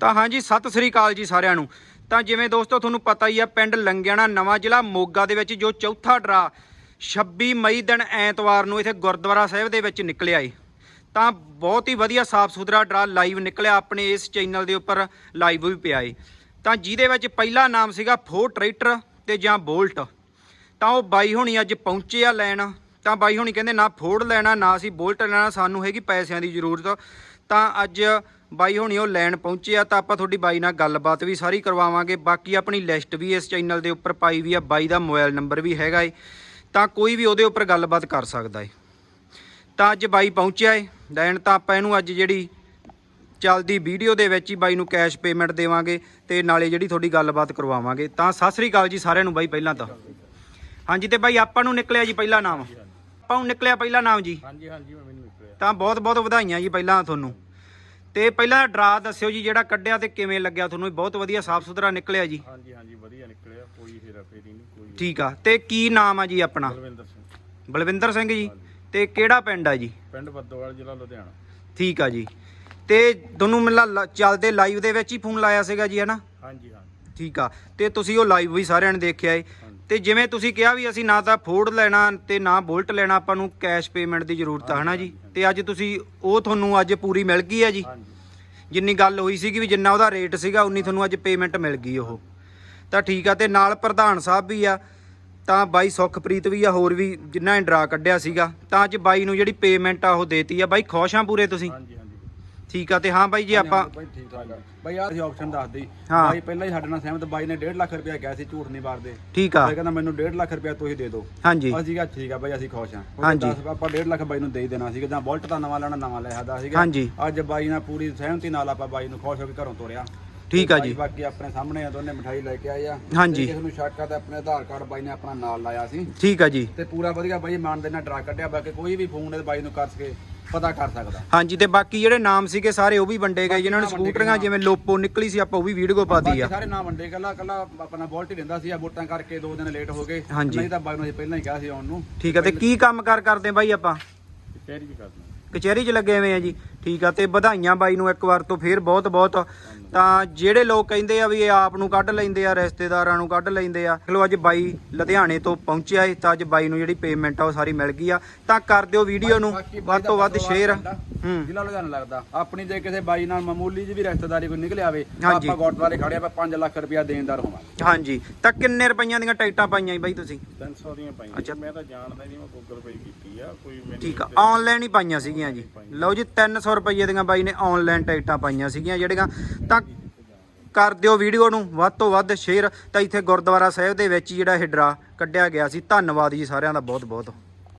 ਤਾਂ ਹਾਂਜੀ, ਸਤਿ ਸ੍ਰੀ ਅਕਾਲ ਜੀ ਸਾਰਿਆਂ ਨੂੰ। ਤਾਂ ਜਿਵੇਂ ਦੋਸਤੋ, ਤੁਹਾਨੂੰ ਪਤਾ ਹੀ ਆ, ਪਿੰਡ ਲੰਗਿਆਣਾ, ਨਵਾਂ ਜ਼ਿਲ੍ਹਾ ਮੋਗਾ ਦੇ ਵਿੱਚ ਜੋ ਚੌਥਾ ਡਰਾ 26 ਮਈ ਦਿਨ ਐਤਵਾਰ ਨੂੰ ਇੱਥੇ ਗੁਰਦੁਆਰਾ ਸਾਹਿਬ ਦੇ ਵਿੱਚ ਨਿਕਲਿਆ ਏ। ਤਾਂ ਬਹੁਤ ਹੀ ਵਧੀਆ ਸਾਫ਼ ਸੁਥਰਾ ਡਰਾ ਲਾਈਵ ਨਿਕਲਿਆ ਆਪਣੇ ਇਸ ਚੈਨਲ ਦੇ ਉੱਪਰ, ਲਾਈਵ ਵੀ ਪਿਆ ਏ। ਤਾਂ ਜਿਹਦੇ ਵਿੱਚ ਪਹਿਲਾ ਨਾਮ ਸੀਗਾ ਫੋ ਟਰੈਕਟਰ ਤੇ ਜਾਂ ਬੋਲਟ। ਤਾਂ ਉਹ ਬਾਈ ਹੁਣੀ ਅੱਜ ਪਹੁੰਚੇ ਆ ਲੈਣ। ਤਾਂ ਬਾਈ ਹੁਣੀ ਕਹਿੰਦੇ ਨਾ ਫੋਰਡ ਲੈਣਾ, ਨਾ ਅਸੀਂ ਬੋਲਟ ਲੈਣਾ, ਸਾਨੂੰ ਹੈਗੀ ਪੈਸਿਆਂ ਦੀ ਜ਼ਰੂਰਤ। ਤਾਂ ਅੱਜ ਬਾਈ ਹੁਣੀ ਉਹ ਲੈਣ ਪਹੁੰਚੇ ਆ ਤਾਂ ਆਪਾਂ ਤੁਹਾਡੀ ਬਾਈ ਨਾਲ ਗੱਲਬਾਤ ਵੀ ਸਾਰੀ ਕਰਵਾਵਾਂਗੇ। ਬਾਕੀ ਆਪਣੀ ਲਿਸਟ ਵੀ ਇਸ ਚੈਨਲ ਦੇ ਉੱਪਰ ਪਾਈ ਵੀ ਆ ਬਾਈ ਦਾ ਮੋਬਾਈਲ ਨੰਬਰ ਵੀ ਹੈਗਾ ਏ। ਤਾਂ ਕੋਈ ਵੀ ਉਹਦੇ ਉੱਪਰ ਗੱਲਬਾਤ ਕਰ ਸਕਦਾ ਏ। ਤਾਂ ਅੱਜ ਬਾਈ ਪਹੁੰਚਿਆ ਏ ਲੈਣ ਤਾਂ ਆਪਾਂ ਇਹਨੂੰ ਅੱਜ ਜਿਹੜੀ ਚੱਲਦੀ ਵੀਡੀਓ ਦੇ ਵਿੱਚ ਹੀ ਬਾਈ ਨੂੰ ਕੈਸ਼ ਪੇਮੈਂਟ ਦੇਵਾਂਗੇ ਤੇ ਨਾਲੇ ਜਿਹੜੀ ਤੁਹਾਡੀ ਗੱਲਬਾਤ ਕਰਵਾਵਾਂਗੇ। ਤਾਂ ਸਤਿ ਸ੍ਰੀ ਅਕਾਲ ਜੀ ਸਾਰਿਆਂ ਨੂੰ ਬਾਈ ਪਹਿਲਾਂ ਤਾਂ। ਹਾਂਜੀ ਤੇ ਬਾਈ ਆਪਾਂ ਨੂੰ ਨਿਕਲਿਆ ਜੀ ਪਹਿਲਾ ਨਾਮ। ਆਪਾਂ ਨੂੰ ਨਿਕਲਿਆ ਪਹਿਲਾ ਨਾਮ ਜੀ। ਹਾਂਜੀ ਹਾਂਜੀ ਮੈਨੂੰ ਨਿਕਲਿਆ। ਤਾਂ ਬਹੁਤ ਬਹੁਤ ਵਧਾਈਆਂ ਜੀ ਪਹਿਲਾਂ ਤੁਹਾਨੂੰ। ਤੇ ਪਹਿਲਾਂ ਡਰਾ ਦੱਸਿਓ ਜੀ ਜਿਹੜਾ ਕੱਢਿਆ ਤੇ ਕਿਵੇਂ ਲੱਗਿਆ? ਤੁਹਾਨੂੰ ਬਹੁਤ ਵਧੀਆ ਸਾਫ਼ ਸੁਥਰਾ ਨਿਕਲਿਆ ਜੀ। ਹਾਂਜੀ ਹਾਂਜੀ ਵਧੀਆ ਨਿਕਲਿਆ। ਕੋਈ ਹੇਰਾ ਫੇਰੀ ਨਹੀਂ ਕੋਈ ਠੀਕ ਆ। ਤੇ ਕੀ ਨਾਮ ਆ ਜੀ ਆਪਣਾ? ਬਲਵਿੰਦਰ ਸਿੰਘ। ਬਲਵਿੰਦਰ ਸਿੰਘ ਜੀ। ਤੇ ਕਿਹੜਾ ਪਿੰਡ ਆ ਜੀ? ਪਿੰਡ ਬੱਦੋਵਾਲ ਜ਼ਿਲ੍ਹਾ ਲੁਧਿਆਣਾ। ਠੀਕ ਆ ਜੀ। ਤੇ ਤੁਹਾਨੂੰ ਮਿਲਾ ਚੱਲਦੇ ਲਾਈਵ ਦੇ ਵਿੱਚ ਹੀ ਫੋਨ ਲਾਇਆ ਸੀਗਾ ਜੀ ਹਨਾ? ਹਾਂਜੀ ਹਾਂਜੀ। ਠੀਕ ਆ। ਤੇ ਤੁਸੀਂ ਉਹ ਲਾਈਵ ਵੀ ਸਾਰਿਆਂ ਨੇ ਦੇਖਿਆ ਏ। ਤੇ ਜਿਵੇਂ ਤੁਸੀਂ ਕਿਹਾ ਵੀ ਅਸੀਂ ਨਾ ਤਾਂ ਫੋਰਡ ਲੈਣਾ ਤੇ ਨਾ ਬੁਲਟ ਲੈਣਾ ਆਪਾਂ ਨੂੰ ਕੈਸ਼ ਪੇਮੈਂਟ ਦੀ ਜ਼ਰੂਰਤ ਆ ਹਨਾ ਜੀ? ਤੇ ਅੱਜ ਤੁਸੀਂ ਉਹ ਤੁਹਾਨੂੰ ਅੱਜ ਪੂਰੀ ਮਿਲ ਗਈ ਹੈ ਜੀ? ਜਿੰਨੀ ਗੱਲ ਹੋਈ ਸੀਗੀ ਵੀ ਜਿੰਨਾ ਉਹਦਾ ਰੇਟ ਸੀਗਾ ਉਨੀ ਤੁਹਾਨੂੰ ਅੱਜ ਪੇਮੈਂਟ ਮਿਲ ਗਈ ਉਹ। ਤਾਂ ਠੀਕ ਆ ਤੇ ਨਾਲ ਪ੍ਰਧਾਨ ਸਾਹਿਬ ਵੀ ਆ ਤਾਂ ਬਾਈ ਸੁਖਪ੍ਰੀਤ ਵੀ ਆ ਹੋਰ ਵੀ ਜਿਨ੍ਹਾਂ ਨੇ ਡਰਾ ਕੱਢਿਆ ਸੀਗਾ ਤਾਂ ਅੱਜ ਬਾਈ ਨੂੰ ਜਿਹੜੀ ਪੇਮੈਂਟ ਆ ਉਹ ਦੇਤੀ ਆ। ਬਾਈ ਖੁਸ਼ ਆ ਪੂਰੇ ਤੁਸੀਂ? ਹਾਂਜੀ ਠੀਕ ਆ ਤੇ ਹਾਂ ਬਾਈ ਜੀ ਆਪਾਂ ਬਾਈ ਠੀਕ ਠਾਕ ਆ। ਬਾਈ ਆਹ ਅਸੀਂ ਆਪਸ਼ਨ ਦੱਸ ਦੇਈ ਹਾਂ। ਬਾਈ ਪਹਿਲਾਂ ਹੀ ਸਾਡੇ ਨਾਲ ਸਹਿਮਤ ਬਾਈ ਨੇ 1.5 ਲੱਖ ਰੁਪਇਆ ਕਿਹਾ ਸੀ ਝੂਠ ਨਹੀਂ ਮਾਰਦੇ ਠੀਕ ਆ। ਬਾਈ ਕਹਿੰਦਾ ਮੈਨੂੰ 1.5 ਲੱਖ ਰੁਪਇਆ ਤੁਸੀਂ ਦੇ ਦਿਓ। ਹਾਂਜੀ। ਅਸੀਂ ਕਿਹਾ ਠੀਕ ਆ ਬਾਈ ਅਸੀਂ ਖੁਸ਼ ਉਹਦੇ ਹਾਂਜੀ। ਆਪਾਂ 1.5 ਲੱਖ ਬਾਈ ਨੂੰ ਦੇ ਹੀ ਦੇਣਾ ਸੀਗਾ ਜਾਂ ਬੁਲਟ ਦਾ ਨਵਾਂ ਲੈਣਾ ਨਵਾਂ ਲੈ ਸਕਦਾ ਸੀਗਾ। ਹਾਂਜੀ। ਅੱਜ ਬਾਈ ਨਾਲ ਪੂਰੀ ਸਹਿਮਤੀ ਨਾਲ ਆਪਾਂ ਬਾਈ ਨੂੰ ਖੁਸ਼ ਹੋ ਕੇ ਘਰੋਂ ਤੋਰਿਆ। ਠੀਕ ਆ ਜੀ। ਬਾਕੀ ਆਪਣੇ ਸਾਹਮਣੇ ਆ ਦੋਨੇ ਮਠਾਈ ਲੈ ਕੇ ਆਏ ਆ। ਹਾਂਜੀ। ਜੇ ਕਿਸੇ ਨੂੰ ਸ਼ੱਕ ਆ ਤਾਂ ਆਪਣੇ ਆਧਾਰ ਕਾਰਡ ਬਾਈ ਨੇ ਆਪਣਾ ਨਾਲ ਲਾਇਆ ਸੀ। ਠੀਕ ਆ ਜੀ। ਤੇ ਪੂਰਾ ਵਧੀਆ ਬਾਈ ਮਾਨ ਦੇ ਨਾਲ ਡਰਾ ਕੱਢਿਆ ਬਾਕੀ ਕੋਈ ਵੀ ਫੋਨ ਬਾਈ ਨੂੰ ਕਰ ਸਕੇ। ਪਤਾ ਕਰ ਸਕਦਾ। ਹਾਂਜੀ ਤੇ ਬਾਕੀ ਜਿਹੜੇ ਨਾਮ ਸੀਗੇ ਸਾਰੇ ਉਹ ਵੀ ਵੰਡੇ ਗਏ ਜਿਨ੍ਹਾਂ ਨੂੰ ਸਕੂਟਰੀਆਂ ਜਿਵੇਂ ਲੋਪੋ ਨਿਕਲੀ ਸੀ ਆਪਾਂ ਉਹ ਵੀ ਵੀਡੀਓ ਪਾਤੀ ਆ। ਸਾਰੇ ਨਾਮ ਵੰਡੇ ਕੱਲਾ ਕੱਲਾ ਆਪਣਾ ਬੋਲਟ ਹੀ ਲੈਂਦਾ ਸੀ ਆ ਵੋਟਾਂ ਕਰਕੇ ਦੋ ਦਿਨ ਲੇਟ ਹੋ ਗਏ। ਹਾਂਜੀ। ਨਹੀਂ ਤਾਂ ਬਾਈ ਨੂੰ ਅਸੀਂ ਪਹਿਲਾਂ ਹੀ ਕਿਹਾ ਸੀ ਆਉਣ ਨੂੰ। ਠੀਕ ਆ ਤੇ ਕੀ ਕੰਮ ਕਾਰ ਕਰਦੇ ਬਾਈ ਆਪਾਂ? ਕਚਹਿਰੀ ਵੀ ਕਰਨਾ ਕਚਹਿਰੀ 'ਚ ਲੱਗੇ ਹੋਏ ਆ ਜੀ। ਠੀਕ ਆ ਤੇ ਵਧਾਈਆਂ ਬਾਈ ਨੂੰ ਇੱਕ ਵਾਰ ਤੋਂ ਫੇਰ ਬਹੁਤ ਬਹੁਤ। ਤਾਂ ਜਿਹੜੇ ਲੋਕ ਕਹਿੰਦੇ ਆ ਵੀ ਇਹ ਆਪ ਨੂੰ ਕੱਢ ਲੈਂਦੇ ਆ ਰਿਸ਼ਤੇਦਾਰਾਂ ਨੂੰ ਕੱਢ ਲੈਂਦੇ ਆ। ਚਲੋ ਅੱਜ ਬਾਈ ਲੁਧਿਆਣੇ ਤੋਂ ਪਹੁੰਚਿਆ ਏ ਤਾਂ ਅੱਜ ਬਾਈ ਨੂੰ ਜਿਹੜੀ ਪੇਮੈਂਟ ਆ ਉਹ ਸਾਰੀ ਮਿਲ ਗਈ ਆ। ਤਾਂ ਕਰ ਦਿਓ ਵੀਡੀਓ ਨੂੰ ਵੱਧ ਤੋਂ ਵੱਧ ਸ਼ੇਅਰ ਹੂੰ। ਜ਼ਿਲ੍ਹਾ ਲੁਧਿਆਣਾ ਲੱਗਦਾ। ਆਪਣੀ ਜੇ ਕਿਸੇ ਬਾਈ ਨਾਲ ਮਾਮੂਲੀ ਜਿਹੀ ਵੀ ਰਿਸ਼ਤੇਦਾਰੀ ਕੋਈ ਨਿਕਲਿਆ ਆਵੇ। ਆਪਾਂ ਗੁਰਦੁਆਰੇ ਖੜੇ ਆਪਾਂ 5 ਲੱਖ ਰੁਪਇਆ ਦੇਣਦਾਰ ਹੋਵਾਂਗੇ ਹਾਂਜੀ। ਤਾਂ ਕਿੰਨੇ ਰੁਪਈਆਂ ਦੀਆਂ ਟਿਕਟਾਂ ਪਾਈਆਂ ਜੀ ਬਾਈ ਤੁਸੀਂ? 300 ਦੀਆਂ ਪਾਈਆਂ। ਅੱਛਾ। ਮੈਂ ਤਾਂ ਜਾਣਦਾ ਨਹੀਂ ਮੈਂ ਗੂਗਲ ਪੇ ਕੀਤੀ ਆ ਕੋਈ ਮੈਨੂੰ ਠੀਕ ਆ ਆਨਲਾਈਨ ਹੀ ਪਾਈਆਂ ਸੀਗੀਆਂ ਜੀ। ਲਓ ਜੀ 300 ਰੁਪਏ ਦੀਆਂ ਬਾਈ ਨੇ ਆਨਲਾਈਨ ਟਿਕਟਾਂ ਪਾਈਆਂ ਸੀਗੀਆਂ, ਜਿਹੜੀਆਂ ਤਾਂ ਕਰ ਦਿਓ ਵੀਡੀਓ ਨੂੰ, ਵੱਧ ਤੋਂ ਵੱਧ ਸ਼ੇਅਰ ਤਾਂ ਇੱਥੇ ਗੁਰਦੁਆਰਾ ਸਾਹਿਬ ਦੇ ਵਿੱਚ ਹੀ ਜਿਹੜਾ ਇਹ ਡਰਾ ਕੱਢਿਆ ਗਿਆ ਸੀ। ਧੰਨਵਾਦ ਜੀ ਸਾਰਿਆਂ ਦਾ ਬਹੁਤ ਬਹੁਤ